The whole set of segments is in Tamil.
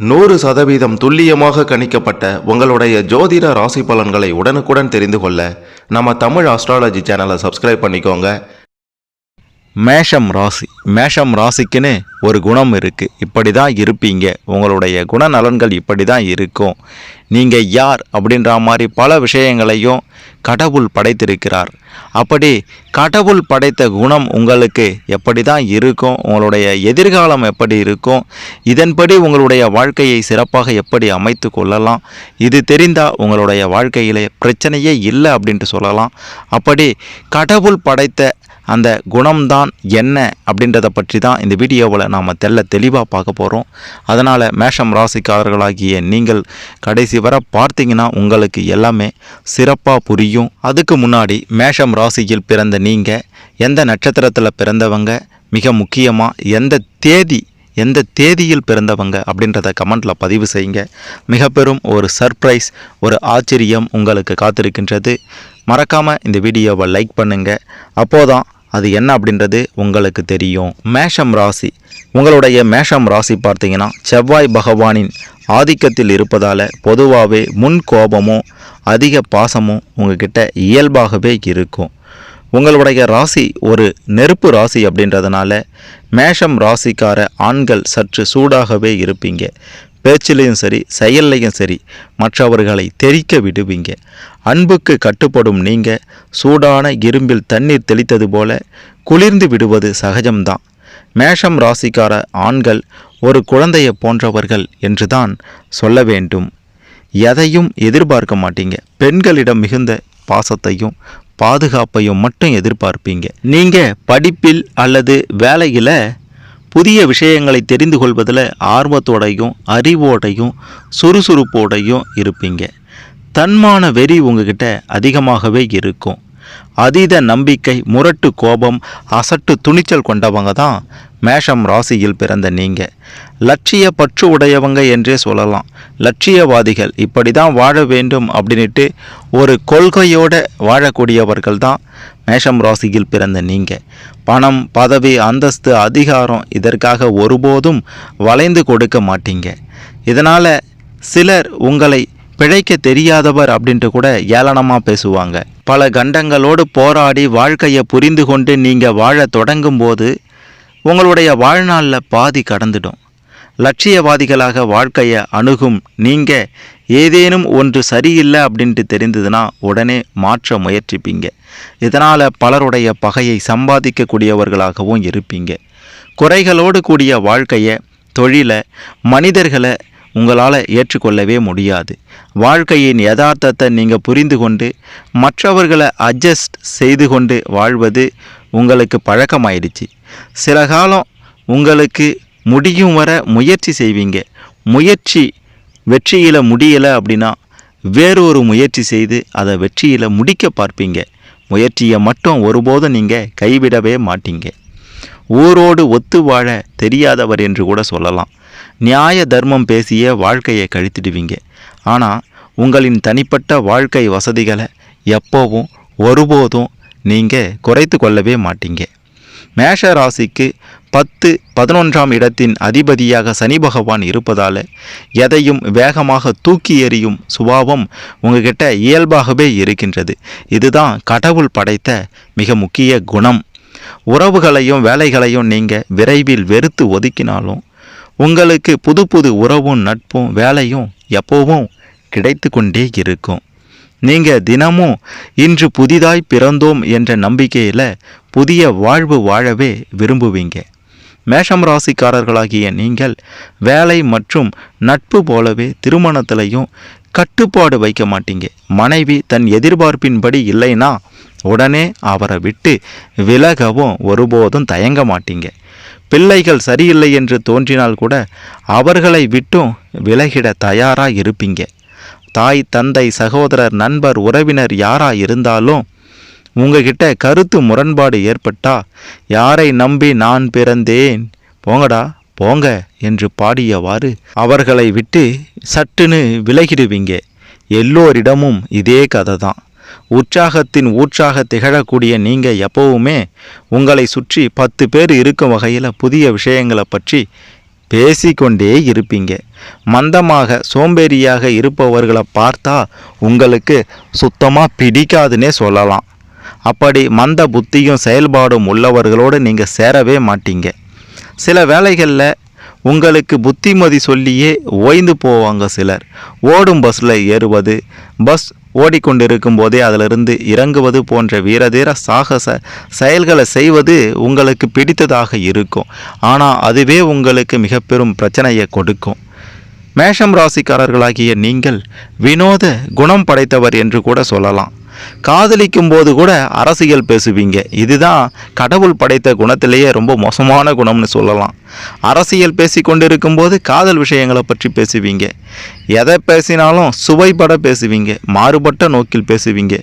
நூறு சதவீதம் துல்லியமாக கணிக்கப்பட்ட உங்களுடைய ஜோதிட ராசி பலன்களை உடனுக்குடன் தெரிந்து கொள்ள நம்ம தமிழ் ஆஸ்ட்ராலஜி சேனலை சப்ஸ்கிரைப் பண்ணிக்கோங்க. மேஷம் ராசி. மேஷம் ராசிக்குன்னு ஒரு குணம் இருக்குது இப்படி தான் இருப்பீங்க. உங்களுடைய குணநலன்கள் இப்படி தான் இருக்கும். நீங்கள் யார் அப்படின்ற மாதிரி பல விஷயங்களையும் கடவுள் படைத்திருக்கிறார். அப்படி கடவுள் படைத்த குணம் உங்களுக்கு எப்படி தான் இருக்கும்? உங்களுடைய எதிர்காலம் எப்படி இருக்கும்? இதன்படி உங்களுடைய வாழ்க்கையை சிறப்பாக எப்படி அமைத்து கொள்ளலாம்? இது தெரிந்தால் உங்களுடைய வாழ்க்கையிலே பிரச்சனையே இல்லை அப்படின்ட்டு சொல்லலாம். அப்படி கடவுள் படைத்த அந்த குணம்தான் என்ன அப்படின்றத பற்றி தான் இந்த வீடியோவில் நாம் தெல்ல தெளிவாக பார்க்க போகிறோம் அதனால் மேஷம் ராசிக்காரர்களாகிய நீங்கள் கடைசி வரை பார்த்தீங்கன்னா உங்களுக்கு எல்லாமே சிறப்பாக புரியும். அதுக்கு முன்னாடி மேஷம் ராசியில் பிறந்த நீங்கள் எந்த நட்சத்திரத்தில் பிறந்தவங்க மிக முக்கியமாக எந்த தேதி எந்த தேதியில் பிறந்தவங்க அப்படின்றத கமெண்ட்டில் பதிவு செய்யுங்க. மிக பெரும் ஒரு சர்ப்ரைஸ் ஒரு ஆச்சரியம் உங்களுக்கு காத்திருக்கின்றது. மறக்காமல் இந்த வீடியோவை லைக் பண்ணுங்கள் அப்போதான் அது என்ன அப்படின்றது உங்களுக்கு தெரியும். மேஷம் ராசி. உங்களுடைய மேஷம் ராசி பார்த்தீங்கன்னா செவ்வாய் பகவானின் ஆதிக்கத்தில் இருப்பதால் பொதுவாகவே முன் கோபமும் அதிக பாசமும் உங்ககிட்ட இயல்பாகவே இருக்கும். உங்களுடைய ராசி ஒரு நெருப்பு ராசி அப்படின்றதுனால மேஷம் ராசிக்கார ஆண்கள் சற்று சூடாகவே இருப்பீங்க. பேச்சிலையும் சரி செயல்லையும் சரி மற்றவர்களை தெரிக்க விடுவீங்க. அன்புக்கு கட்டுப்படும் நீங்கள் சூடான இரும்பில் தண்ணீர் தெளித்தது போல குளிர்ந்து விடுவது சகஜம்தான். மேஷம் ராசிக்கார ஆண்கள் ஒரு குழந்தையை போன்றவர்கள் என்றுதான் சொல்ல வேண்டும். எதையும் எதிர்பார்க்க மாட்டீங்க. பெண்களிடம் மிகுந்த பாசத்தையும் பாதுகாப்பையும் மட்டும் எதிர்பார்ப்பீங்க. நீங்கள் படிப்பில் அல்லது வேலையில் புதிய விஷயங்களை தெரிந்து கொள்வதில் ஆர்வத்தோடையும் அறிவோடையும் சுறுசுறுப்போடையும் இருப்பீங்க. தன்மான வெறி உங்ககிட்ட அதிகமாகவே இருக்கும். அதீத நம்பிக்கை முரட்டு கோபம் அசட்டு துணிச்சல் கொண்டவங்க தான் மேஷம் ராசியில் பிறந்த நீங்கள் லட்சிய பற்று உடையவங்க என்றே சொல்லலாம். லட்சியவாதிகள் இப்படி தான் வாழ வேண்டும் அப்படின்ட்டு ஒரு கொள்கையோடு வாழக்கூடியவர்கள் தான் மேஷம் ராசியில் பிறந்த நீங்கள் பணம் பதவி அந்தஸ்து அதிகாரம் இதற்காக ஒருபோதும் வளைந்து கொடுக்க மாட்டீங்க. இதனால் சிலர் உங்களை பிழைக்க தெரியாதவர் அப்படின்ட்டு கூட ஏளனமாக பேசுவாங்க. பல கண்டங்களோடு போராடி வாழ்க்கையை புரிந்து கொண்டு நீங்கள் வாழ தொடங்கும்போது உங்களுடைய வாழ்நாளில் பாதி கடந்துடும். லட்சியவாதிகளாக வாழ்க்கையை அணுகும் நீங்கள் ஏதேனும் ஒன்று சரியில்லை அப்படின்ட்டு தெரிந்ததுன்னா உடனே மாற்ற முயற்சிப்பீங்க. இதனால் பலருடைய பகையை சம்பாதிக்கக்கூடியவர்களாகவும் இருப்பீங்க. குறைகளோடு கூடிய வாழ்க்கையை தொழிலை மனிதர்களை உங்களால் ஏற்றுக்கொள்ளவே முடியாது. வாழ்க்கையின் யதார்த்தத்தை நீங்கள் புரிந்து கொண்டு மற்றவர்களை அட்ஜஸ்ட் செய்து கொண்டு வாழ்வது உங்களுக்கு பழக்கமாயிடுச்சு. சில காலம் உங்களுக்கு முடியும் வர முயற்சி செய்வீங்க. முயற்சி வெற்றியில் முடியலை அப்படின்னா வேறொரு முயற்சி செய்து அதை வெற்றியில் முடிக்க பார்ப்பீங்க. முயற்சியை மட்டும் ஒருபோதும் நீங்கள் கைவிடவே மாட்டீங்க. ஊரோடு ஒத்து வாழ தெரியாதவர் என்று கூட சொல்லலாம். நியாய தர்மம் பேசிய வாழ்க்கையை கழித்திடுவீங்க. ஆனால் உங்களின் தனிப்பட்ட வாழ்க்கை வசதிகளை எப்போவும் ஒருபோதும் நீங்கள் குறைத்து கொள்ளவே மாட்டீங்க. மேஷ ராசிக்கு பத்து பதினொன்றாம் இடத்தின் அதிபதியாக சனி பகவான் இருப்பதால் எதையும் வேகமாக தூக்கி எறியும் சுபாவம் உங்ககிட்ட இயல்பாகவே இருக்கின்றது. இதுதான் கடவுள் படைத்த மிக முக்கிய குணம். உறவுகளையும் வேலைகளையும் நீங்கள் விரைவில் வெறுத்து ஒதுக்கினாலும் உங்களுக்கு புது புது உறவும் நட்பும் வேலையும் எப்போவும் கிடைத்து கொண்டே இருக்கும். நீங்கள் தினமும் இன்று புதிதாய் பிறந்தோம் என்ற நம்பிக்கையில் புதிய வாழ்வு வாழவே விரும்புவீங்க. மேஷம் ராசிக்காரர்களாகிய நீங்கள் வேலை மற்றும் நட்பு போலவே திருமணத்திலையும் கட்டுப்பாடு வைக்க மாட்டீங்க. மனைவி தன் எதிர்பார்ப்பின்படி இல்லைன்னா உடனே அவரை விட்டு விலகவும் ஒருபோதும் தயங்க மாட்டீங்க. பிள்ளைகள் சரியில்லை என்று தோன்றினால் கூட அவர்களை விட்டும் விலகிட தயாராக இருப்பீங்க தாய் தந்தை சகோதரர் நண்பர் உறவினர் யாராக இருந்தாலும் உங்ககிட்ட கருத்து முரண்பாடு ஏற்பட்டா யாரை நம்பி நான் பிறந்தேன்? போங்கடா போங்க என்று பாடியவாறு அவர்களை விட்டு சட்டுன்னு விலகிடுவீங்க. எல்லோரிடமும் இதே கதை தான் உற்சாகத்தின் ஊற்றாக திகழக்கூடிய நீங்கள் எப்போவுமே உங்களை சுற்றி பத்து பேர் இருக்கும் வகையில் புதிய விஷயங்களை பற்றி பேசிக்கொண்டே இருப்பீங்க. மந்தமாக சோம்பேறியாக இருப்பவர்களை பார்த்தா உங்களுக்கு சுத்தமாக பிடிக்காதுன்னே சொல்லலாம். அப்படி மந்த புத்தியும் செயல்பாடும் உள்ளவர்களோடு நீங்கள் சேரவே மாட்டீங்க. சில வேளைகளில் உங்களுக்கு புத்திமதி சொல்லியே ஓய்ந்து போவாங்க சிலர். ஓடும் பஸ்ஸில் ஏறுவது பஸ் ஓடிக்கொண்டிருக்கும் போதே அதிலிருந்து இறங்குவது போன்ற வீரதீர சாகச செயல்களை செய்வது உங்களுக்கு பிடித்ததாக இருக்கும். ஆனால் அதுவே உங்களுக்கு மிக பெரும் பிரச்சனையை கொடுக்கும். மேஷம் ராசிக்காரர்களாகிய நீங்கள் வினோத குணம் படைத்தவர் என்று கூட சொல்லலாம். காதலிக்கும் போது கூட அரசியல் பேசுவீங்க. இதுதான் கடவுள் படைத்த குணத்திலேயே ரொம்ப மோசமான குணம்னு சொல்லலாம். அரசியல் பேசி கொண்டிருக்கும் போது காதல் விஷயங்களை பற்றி பேசுவீங்க. எதை பேசினாலும் சுவைபட பேசுவீங்க. மாறுபட்ட நோக்கில் பேசுவீங்க.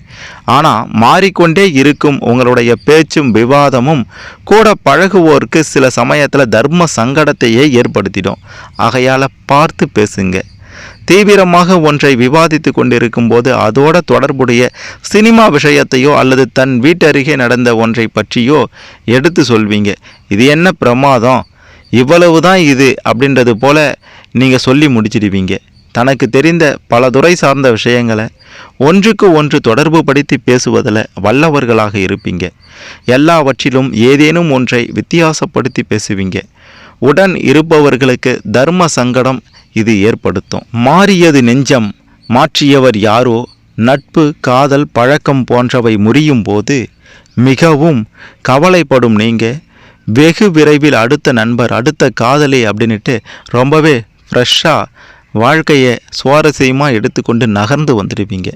ஆனால் மாறிக்கொண்டே இருக்கும் உங்களுடைய பேச்சும் விவாதமும் கூட பழகுவோருக்கு சில சமயத்தில் தர்ம சங்கடத்தையே ஏற்படுத்திடும். ஆகையால் பார்த்து பேசுங்க. தீவிரமாக ஒன்றை விவாதித்து கொண்டிருக்கும் போது அதோட தொடர்புடைய சினிமா விஷயத்தையோ அல்லது தன் வீட்டருகே நடந்த ஒன்றை பற்றியோ எடுத்து சொல்வீங்க. இது என்ன பிரமாதம்? இவ்வளவு தான் இது அப்படின்றது போல நீங்கள் சொல்லி முடிச்சிடுவீங்க. தனக்கு தெரிந்த பல துறை சார்ந்த விஷயங்களை ஒன்றுக்கு ஒன்று தொடர்பு படுத்தி பேசுவதில் வல்லவர்களாக இருப்பீங்க. எல்லாவற்றிலும் ஏதேனும் ஒன்றை வித்தியாசப்படுத்தி பேசுவீங்க. உடன் இருப்பவர்களுக்கு தர்ம சங்கடம் இது ஏற்படுத்தும். மாறியது நெஞ்சம். மாற்றியவர் யாரோ? நட்பு காதல் பழக்கம் போன்றவை முறியும் போது மிகவும் கவலைப்படும் நீங்கள் வெகு விரைவில் அடுத்த நண்பர் அடுத்த காதலி அப்படின்ட்டு ரொம்பவே ஃப்ரெஷ்ஷாக வாழ்க்கையை சுவாரஸ்யமாக எடுத்துக்கொண்டு நகர்ந்து வந்துடுவீங்க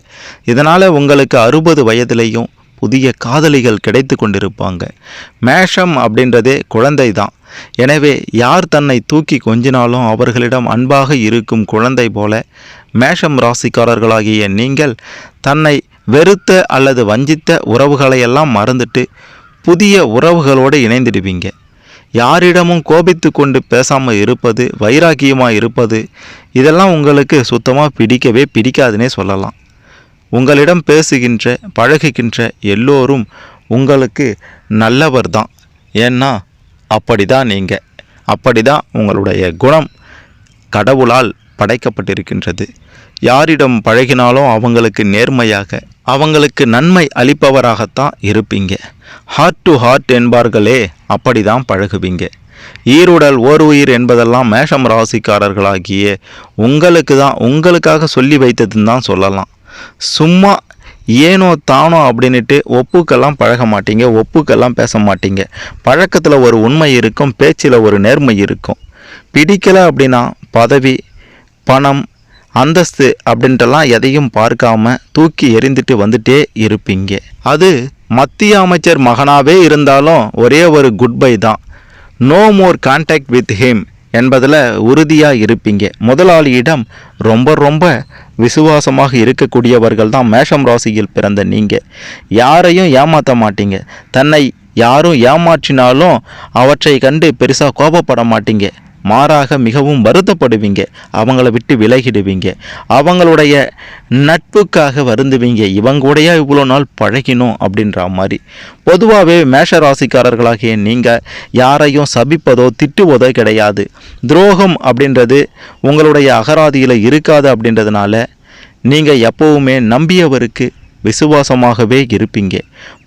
இதனால் உங்களுக்கு அறுபது வயதிலையும் புதிய காதலிகள் கிடைத்து கொண்டிருப்பாங்க. மேஷம் அப்படின்றதே குழந்தை தான் எனவே யார் தன்னை தூக்கி கொஞ்சினாலும் அவர்களிடம் அன்பாக இருக்கும் குழந்தை போல மேஷம் ராசிக்காரர்களாகிய நீங்கள் தன்னை வெறுத்த அல்லது வஞ்சித்த உறவுகளையெல்லாம் மறந்துட்டு புதிய உறவுகளோடு இணைந்திடுவீங்க. யாரிடமும் கோபித்து கொண்டு பேசாமல் இருப்பது வைராக்கியமாக இருப்பது இதெல்லாம் உங்களுக்கு சுத்தமாக பிடிக்கவே பிடிக்காதுன்னே சொல்லலாம். உங்களிடம் பேசுகின்ற பழகுகின்ற எல்லோரும் உங்களுக்கு நல்லவர் தான் ஏன்னா அப்படி தான் நீங்கள் அப்படி தான் உங்களுடைய குணம் கடவுளால் படைக்கப்பட்டிருக்கின்றது. யாரிடம் பழகினாலும் அவங்களுக்கு நேர்மையாக அவங்களுக்கு நன்மை அளிப்பவராகத்தான் இருப்பீங்க. ஹார்ட் டு ஹார்ட் என்பார்களே அப்படி தான் பழகுவீங்க. ஈருடல் ஓர் உயிர் என்பதெல்லாம் மேஷம் ராசிக்காரர்களாகிய உங்களுக்கு தான் உங்களுக்காக சொல்லி வைத்ததுன்னு தான் சொல்லலாம். சும்மா ஏனோ தானோ அப்படின்ட்டு ஒப்புக்கெல்லாம் பழக மாட்டீங்க ஒப்புக்கெல்லாம் பேச மாட்டீங்க. பழக்கத்தில் ஒரு உண்மை இருக்கும் பேச்சில் ஒரு நேர்மை இருக்கும். பிடிக்கலை அப்படின்னா பதவி பணம் அந்தஸ்து அப்படின்ட்டுலாம் எதையும் பார்க்காம தூக்கி எறிந்துட்டு வந்துட்டே இருப்பீங்க. அது மத்திய அமைச்சர் மகனாகவே இருந்தாலும் ஒரே ஒரு குட் பை தான். No more contact with him என்பதில் உறுதியாக இருப்பீங்க. முதலாளியிடம் ரொம்ப ரொம்ப விசுவாசமாக இருக்கக்கூடியவர்கள் தான் மேஷம் ராசியில் பிறந்த நீங்கள் யாரையும் ஏமாற்ற மாட்டீங்க. தன்னை யாரும் ஏமாற்றினாலும் அவற்றை கண்டு பெருசாக கோபப்பட மாட்டீங்க. மாறாக மிகவும் வருத்தப்படுவீங்க. அவங்கள விட்டு விலகிடுவீங்க. அவங்களுடைய நட்புக்காக வருந்துவீங்க. இவங்கூடைய இவ்வளோ நாள் பழகினோம் அப்படின்ற மாதிரி. பொதுவாகவே மேஷ ராசிக்காரர்களாகிய நீங்கள் யாரையும் சபிப்பதோ திட்டுவதோ கிடையாது. துரோகம் அப்படின்றது உங்களுடைய அகராதியில் இருக்காது அப்படின்றதுனால நீங்கள் எப்போவுமே நம்பியவருக்கு விசுவாசமாகவே இருப்பீங்க.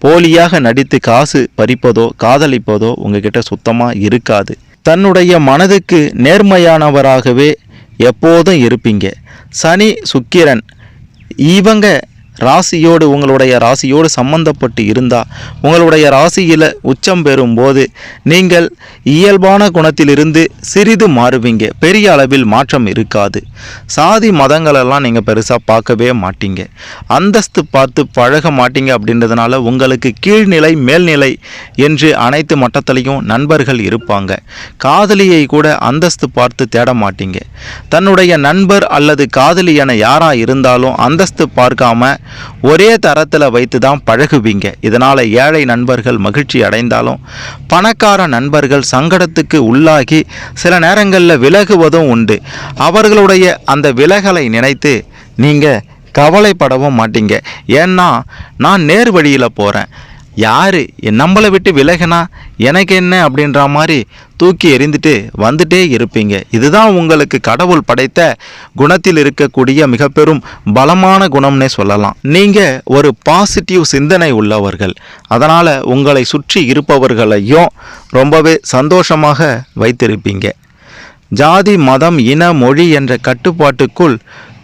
போலியாக நடித்து காசு பறிப்பதோ காதலிப்பதோ உங்ககிட்ட சுத்தமாக இருக்காது. தன்னுடைய மனதுக்கு நேர்மையானவராகவே எப்போதும் இருப்பீங்க. சனி சுக்கிரன் இவங்க ராசியோடு உங்களுடைய ராசியோடு சம்பந்தப்பட்டு இருந்தால் உங்களுடைய ராசியில் உச்சம் பெறும்போது நீங்கள் இயல்பான குணத்திலிருந்து சிறிது மாறுவீங்க. பெரிய அளவில் மாற்றம் இருக்காது. சாதி மதங்களெல்லாம் நீங்கள் பெருசாக பார்க்கவே மாட்டீங்க. அந்தஸ்து பார்த்து பழக மாட்டீங்க அப்படின்றதுனால உங்களுக்கு கீழ்நிலை மேல்நிலை என்று அனைத்து மட்டத்திலையும் நண்பர்கள் இருப்பாங்க. காதலியை கூட அந்தஸ்து பார்த்து தேட மாட்டீங்க. தன்னுடைய நண்பர் அல்லது காதலி என யாராக இருந்தாலும் அந்தஸ்து பார்க்காம ஒரே தரத்தில் வைத்து தான் பழகுவீங்க. இதனால் ஏழை நண்பர்கள் மகிழ்ச்சி அடைந்தாலும் பணக்கார நண்பர்கள் சங்கடத்துக்கு உள்ளாகி சில நேரங்களில் விலகுவதும் உண்டு. அவர்களுடைய அந்த விலகலை நினைத்து நீங்கள் கவலைப்படவும் மாட்டீங்க. ஏன்னா நான் நேர் வழியில் போகிறேன் யார்? நம்மளை விட்டு விலகினா எனக்கு என்ன அப்படின்ற மாதிரி தூக்கி எறிந்துட்டு வந்துட்டே இருப்பீங்க. இதுதான் உங்களுக்கு கடவுள் படைத்த குணத்தில் இருக்கக்கூடிய மிக பெரும் பலமான குணம்னே சொல்லலாம். நீங்கள் ஒரு பாசிட்டிவ் சிந்தனை உள்ளவர்கள். அதனால் உங்களை சுற்றி இருப்பவர்களையும் ரொம்பவே சந்தோஷமாக வைத்திருப்பீங்க. ஜாதி மதம் இன மொழி என்ற கட்டுப்பாட்டுக்குள்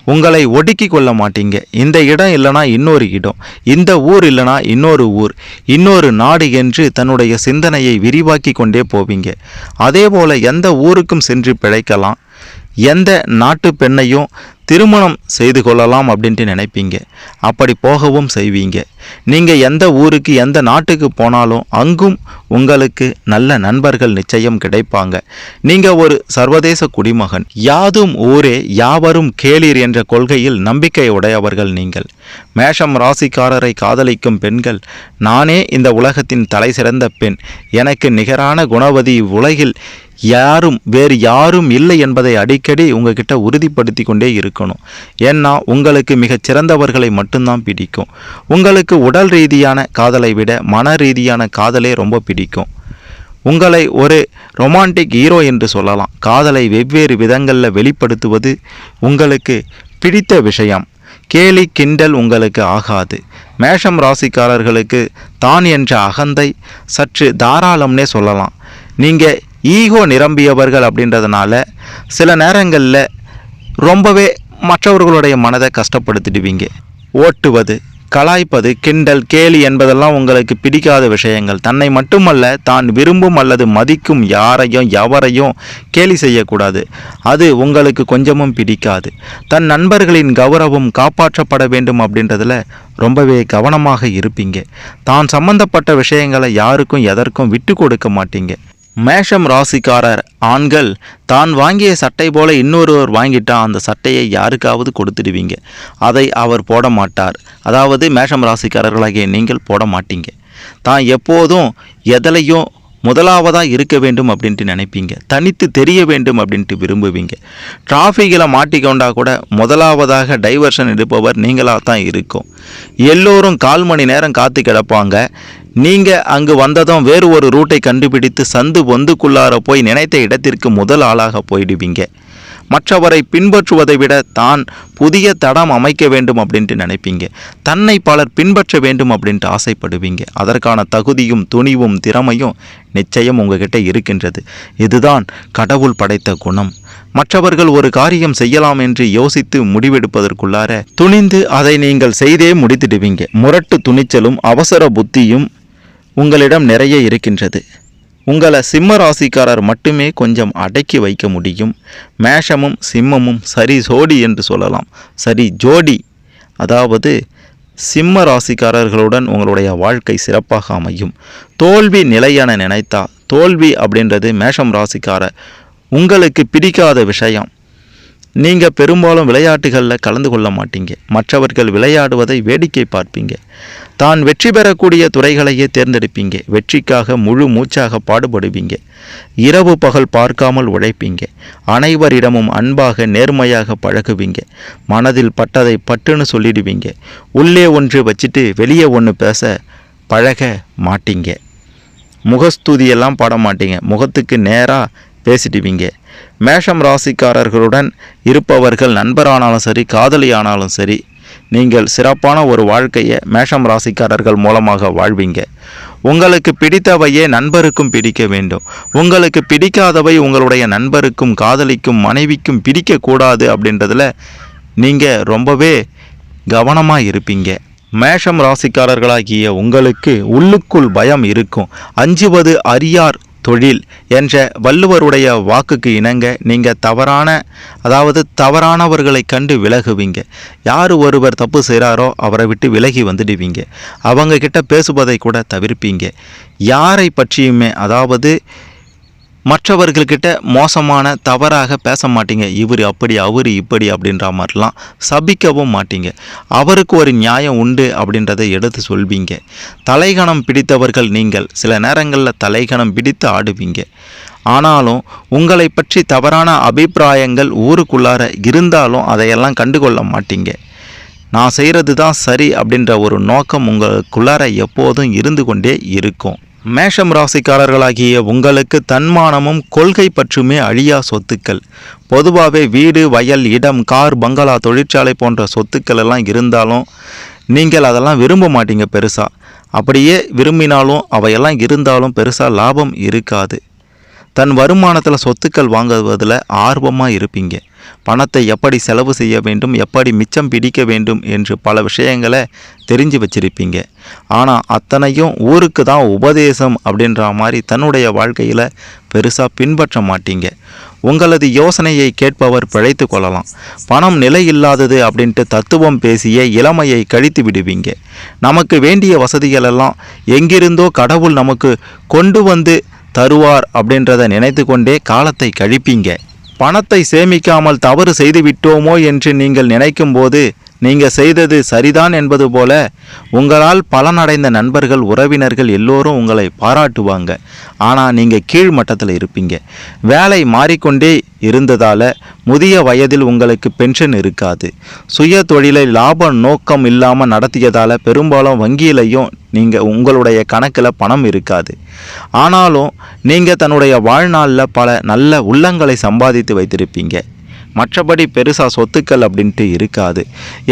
உங்களை ஒடுக்கி கொள்ள மாட்டீங்க. இந்த இடம் இல்லைனா இன்னொரு இடம். இந்த ஊர் இல்லைனா இன்னொரு ஊர். இன்னொரு நாடு என்று தன்னுடைய சிந்தனையை விரிவாக்கி கொண்டே போவீங்க. அதே போல் எந்த ஊருக்கும் சென்று பிழைக்கலாம். எந்த நாட்டு பெண்ணையும் திருமணம் செய்து கொள்ளலாம் அப்படின்ட்டு நினைப்பீங்க. அப்படி போகவும் செய்வீங்க. நீங்கள் எந்த ஊருக்கு எந்த நாட்டுக்கு போனாலும் அங்கும் உங்களுக்கு நல்ல நண்பர்கள் நிச்சயம் கிடைப்பாங்க. நீங்கள் ஒரு சர்வதேச குடிமகன். யாதும் ஊரே யாவரும் கேளீர் என்ற கொள்கையில் நம்பிக்கை உடையவர்கள் நீங்கள். மேஷம் ராசிக்காரரை காதலிக்கும் பெண்கள் நானே இந்த உலகத்தின் தலை சிறந்த பெண். எனக்கு நிகரான குணவதி உலகில் யாரும் வேறு யாரும் இல்லை என்பதை அடிக்கடி உங்ககிட்ட உறுதிப்படுத்தி கொண்டே இருக்கணும். ஏன்னா உங்களுக்கு மிகச் சிறந்தவர்களை மட்டும்தான் பிடிக்கும். உங்களுக்கு உடல் ரீதியான காதலை விட மன ரீதியான காதலே ரொம்ப பிடிக்கும். உங்களை ஒரு ரொமான்டிக் ஹீரோ என்று சொல்லலாம். காதலை வெவ்வேறு விதங்களில் வெளிப்படுத்துவது உங்களுக்கு பிடித்த விஷயம். கேலி கிண்டல் உங்களுக்கு ஆகாது. மேஷம் ராசிக்காரர்களுக்கு தான் என்ற அகந்தை சற்று தாராளம்னே சொல்லலாம். நீங்கள் ஈகோ நிரம்பியவர்கள் அப்படின்றதுனால சில நேரங்களில் ரொம்பவே மற்றவர்களுடைய மனதை கஷ்டப்படுத்திடுவீங்க. ஓட்டுவது கலாய்ப்பது கிண்டல் கேலி என்பதெல்லாம் உங்களுக்கு பிடிக்காத விஷயங்கள். தன்னை மட்டுமல்ல தான் விரும்பும் அல்லது மதிக்கும் யாரையும் எவரையும் கேலி செய்யக்கூடாது. அது உங்களுக்கு கொஞ்சமும் பிடிக்காது. தன் நண்பர்களின் கௌரவம் காப்பாற்றப்பட வேண்டும் அப்படின்றதுல ரொம்பவே கவனமாக இருப்பீங்க. தான் சம்பந்தப்பட்ட விஷயங்களை யாருக்கும் எதற்கும் விட்டு கொடுக்க மாட்டீங்க. மேஷம் ராசிக்காரர் ஆண்கள் தான் வாங்கிய சட்டை போல இன்னொருவர் வாங்கிட்டா அந்த சட்டையை யாருக்காவது கொடுத்துடுவீங்க? அதை அவர் போட மாட்டார். அதாவது மேஷம் ராசிக்காரர்களாகிய நீங்கள் போட மாட்டீங்க. தான் எப்போதும் எதலையும் முதலாவதாக இருக்க வேண்டும் அப்படின்ட்டு நினைப்பீங்க. தனித்து தெரிய வேண்டும் அப்படின்ட்டு விரும்புவீங்க. டிராஃபிக்கில் மாட்டிக்கொண்டா கூட முதலாவதாக டைவர்ஷன் எடுப்பவர் நீங்களாக தான் இருக்கும். எல்லோரும் கால் மணி நேரம் காத்து கிடப்பாங்க. நீங்கள் அங்கு வந்ததும் வேறு ஒரு ரூட்டை கண்டுபிடித்து சந்து பொந்துக்குள்ளார போய் நினைத்த இடத்திற்கு முதல் ஆளாக போயிடுவீங்க. மற்றவரை பின்பற்றுவதை விட தான் புதிய தடம் அமைக்க வேண்டும் அப்படின்ட்டு நினைப்பீங்க. தன்னை பலர் பின்பற்ற வேண்டும் அப்படின்ட்டு ஆசைப்படுவீங்க. அதற்கான தகுதியும் துணிவும் திறமையும் நிச்சயம் உங்ககிட்ட இருக்கின்றது. இதுதான் கடவுள் படைத்த குணம். மற்றவர்கள் ஒரு காரியம் செய்யலாம் என்று யோசித்து முடிவெடுப்பதற்குள்ளார துணிந்து அதை நீங்கள் செய்தே முடித்திடுவீங்க. முரட்டு துணிச்சலும் அவசர புத்தியும் உங்களிடம் நிறைய இருக்கின்றது. உங்களை சிம்ம ராசிக்காரர் மட்டுமே கொஞ்சம் அடக்கி வைக்க முடியும். மேஷமும் சிம்மமும் சரி ஜோடி என்று சொல்லலாம். சரி ஜோடி. அதாவது சிம்ம ராசிக்காரர்களுடன் உங்களுடைய வாழ்க்கை சிறப்பாக அமையும். தோல்வி நிலையான நினைத்தா தோல்வி அப்படின்றது மேஷம் ராசிக்காரர் உங்களுக்கு பிடிக்காத விஷயம். நீங்கள் பெரும்பாலும் விளையாட்டுகளில் கலந்து கொள்ள மாட்டீங்க. மற்றவர்கள் விளையாடுவதை வேடிக்கை பார்ப்பீங்க. தான் வெற்றி பெறக்கூடிய துறைகளையே தேர்ந்தெடுப்பீங்க. வெற்றிக்காக முழு மூச்சாக பாடுபடுவீங்க. இரவு பகல் பார்க்காமல் உழைப்பீங்க. அனைவரிடமும் அன்பாக நேர்மையாக பழகுவீங்க. மனதில் பட்டதை பட்டுன்னு சொல்லிடுவீங்க. உள்ளே ஒன்று வச்சுட்டு வெளியே ஒன்று பேச பழக மாட்டீங்க. முகஸ்துதியெல்லாம் பாட மாட்டீங்க. முகத்துக்கு நேராக பேசிடுவீங்க. மேஷம் ராசிக்காரர்களுடன் இருப்பவர்கள் நண்பரானாலும் சரி காதலியானாலும் சரி நீங்கள் சிறப்பான ஒரு வாழ்க்கையை மேஷம் ராசிக்காரர்கள் மூலமாக வாழ்வீங்க. உங்களுக்கு பிடித்தவையே நண்பருக்கும் பிடிக்க வேண்டும். உங்களுக்கு பிடிக்காதவை உங்களுடைய நண்பருக்கும் காதலிக்கும் மனைவிக்கும் பிடிக்கக்கூடாது அப்படின்றதுல நீங்கள் ரொம்பவே கவனமாக இருப்பீங்க. மேஷம் ராசிக்காரர்களாகிய உங்களுக்கு உள்ளுக்குள் பயம் இருக்கும். அஞ்சுவது அறியார் தொழில் என்ற வள்ளுவருடைய வாக்குக்கு இணங்க நீங்கள் தவறான அதாவது தவறானவர்களை கண்டு விலகுவீங்க. யார் ஒருவர் தப்பு செய்கிறாரோ அவரை விட்டு விலகி வந்துடுவீங்க. அவங்கக்கிட்ட பேசுவதை கூட தவிர்ப்பீங்க. யாரை பற்றியுமே அதாவது மற்றவர்கள்கிட்ட மோசமான தவறாக பேச மாட்டீங்க. இவர் அப்படி அவர் இப்படி அப்படின்ற மாதிரிலாம் சபிக்கவும் மாட்டீங்க. அவருக்கு ஒரு நியாயம் உண்டு அப்படின்றதை எடுத்து சொல்வீங்க. தலைகணம் பிடித்தவர்கள் நீங்கள். சில நேரங்களில் தலைகணம் பிடித்து ஆடுவீங்க. ஆனாலும் உங்களை பற்றி தவறான அபிப்பிராயங்கள் ஊருக்குள்ளார இருந்தாலும் அதையெல்லாம் கண்டுகொள்ள மாட்டீங்க. நான் செய்கிறது தான் சரி அப்படின்ற ஒரு நோக்கம் உங்களுக்குள்ளார எப்போதும் இருந்து கொண்டே இருக்கும். மேஷம் ராசிக்காரர்களாகிய உங்களுக்கு தன்மானமும் கொள்கை பற்றுமே அழியா சொத்துக்கள். பொதுவாகவே வீடு வயல் இடம் கார் பங்களா தொழிற்சாலை போன்ற சொத்துக்கள் எல்லாம் இருந்தாலும் நீங்கள் அதெல்லாம் விரும்ப மாட்டீங்க பெருசாக அப்படியே விரும்பினாலும் அவையெல்லாம் இருந்தாலும் பெருசாக லாபம் இருக்காது. தன் வருமானத்தில் சொத்துக்கள் வாங்குவதில் ஆர்வமாக இருப்பீங்க. பணத்தை எப்படி செலவு செய்ய வேண்டும் எப்படி மிச்சம் பிடிக்க வேண்டும் என்று பல விஷயங்களை தெரிஞ்சு வச்சிருப்பீங்க. ஆனால் அத்தனையும் ஊருக்கு தான் உபதேசம் அப்படின்ற மாதிரி தன்னுடைய வாழ்க்கையில் பெருசாக பின்பற்ற மாட்டீங்க. உங்களது யோசனையை கேட்பவர் பிழைத்து கொள்ளலாம். பணம் நிலை இல்லாதது அப்படின்ட்டு தத்துவம் பேசிய இளமையை கழித்து விடுவீங்க. நமக்கு வேண்டிய வசதிகள் எல்லாம் எங்கிருந்தோ கடவுள் நமக்கு கொண்டு வந்து தருவார் அப்படின்றத நினைத்து கொண்டே காலத்தை கழிப்பீங்க. பணத்தை சேமிக்காமல் தவறு செய்து விட்டோமோ என்று நீங்கள் நினைக்கும்போது நீங்கள் செய்தது சரிதான் என்பது போல உங்களால் பலனடைந்த நண்பர்கள் உறவினர்கள் எல்லோரும் உங்களை பாராட்டுவாங்க. ஆனால் நீங்கள் கீழ் மட்டத்தில் இருப்பீங்க. வேலை மாறிக்கொண்டே இருந்ததால் முதிய வயதில் உங்களுக்கு பென்ஷன் இருக்காது. சுய தொழிலை லாப நோக்கம் இல்லாமல் நடத்தியதால் பெரும்பாலும் வங்கியிலையும் நீங்கள் உங்களுடைய கணக்கில் பணம் இருக்காது. ஆனாலும் நீங்கள் தன்னுடைய வாழ்நாளில் பல நல்ல உள்ளங்களை சம்பாதித்து வைத்திருப்பீங்க. மற்றபடி பெருசாக சொத்துக்கள் அப்படின்ட்டு இருக்காது.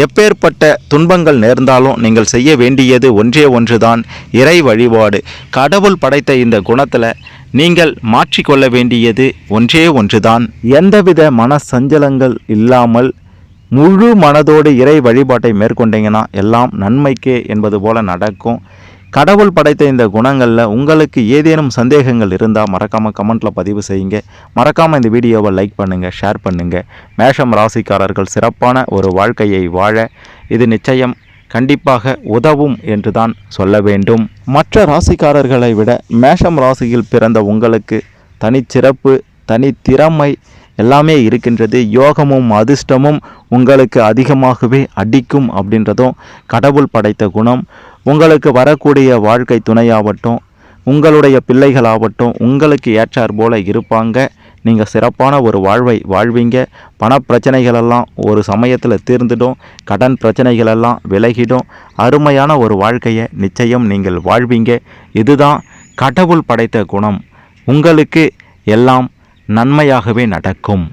எப்பேற்பட்ட துன்பங்கள் நேர்ந்தாலும் நீங்கள் செய்ய வேண்டியது ஒன்றே ஒன்றுதான் இறை வழிபாடு. கடவுள் படைத்த இந்த குணத்தில் நீங்கள் மாற்றிக்கொள்ள வேண்டியது ஒன்றே ஒன்றுதான். எந்தவித மன சஞ்சலங்கள் இல்லாமல் முழு மனதோடு இறை வழிபாட்டை மேற்கொண்டீங்கன்னா எல்லாம் நன்மைக்கே என்பது போல நடக்கும். கடவுள் படைத்த இந்த குணங்களில் உங்களுக்கு ஏதேனும் சந்தேகங்கள் இருந்தால் மறக்காமல் கமெண்ட்டில் பதிவு செய்யுங்க. மறக்காமல் இந்த வீடியோவை லைக் பண்ணுங்கள் ஷேர் பண்ணுங்கள் மேஷம் ராசிக்காரர்கள் சிறப்பான ஒரு வாழ்க்கையை வாழ இது நிச்சயம் கண்டிப்பாக உதவும் என்று தான் சொல்ல வேண்டும். மற்ற ராசிக்காரர்களை விட மேஷம் ராசியில் பிறந்த உங்களுக்கு தனிச்சிறப்பு தனித்திறமை எல்லாமே இருக்கின்றது. யோகமும் அதிர்ஷ்டமும் உங்களுக்கு அதிகமாகவே அடிக்கும் அப்படின்றதும் கடவுள் படைத்த குணம். உங்களுக்கு வரக்கூடிய வாழ்க்கை துணையாகட்டும் உங்களுடைய பிள்ளைகளாகட்டும் உங்களுக்கு ஏற்றார் போல இருப்பாங்க. நீங்கள் சிறப்பான ஒரு வாழ்வை வாழ்வீங்க. பணப்பிரச்சனைகளெல்லாம் ஒரு சமயத்தில் தீர்ந்துடும். கடன் பிரச்சனைகளெல்லாம் விலகிடும். அருமையான ஒரு வாழ்க்கையை நிச்சயம் நீங்கள் வாழ்வீங்க. இதுதான் கடவுள் படைத்த குணம். உங்களுக்கு எல்லாம் நன்மையாகவே நடக்கும்.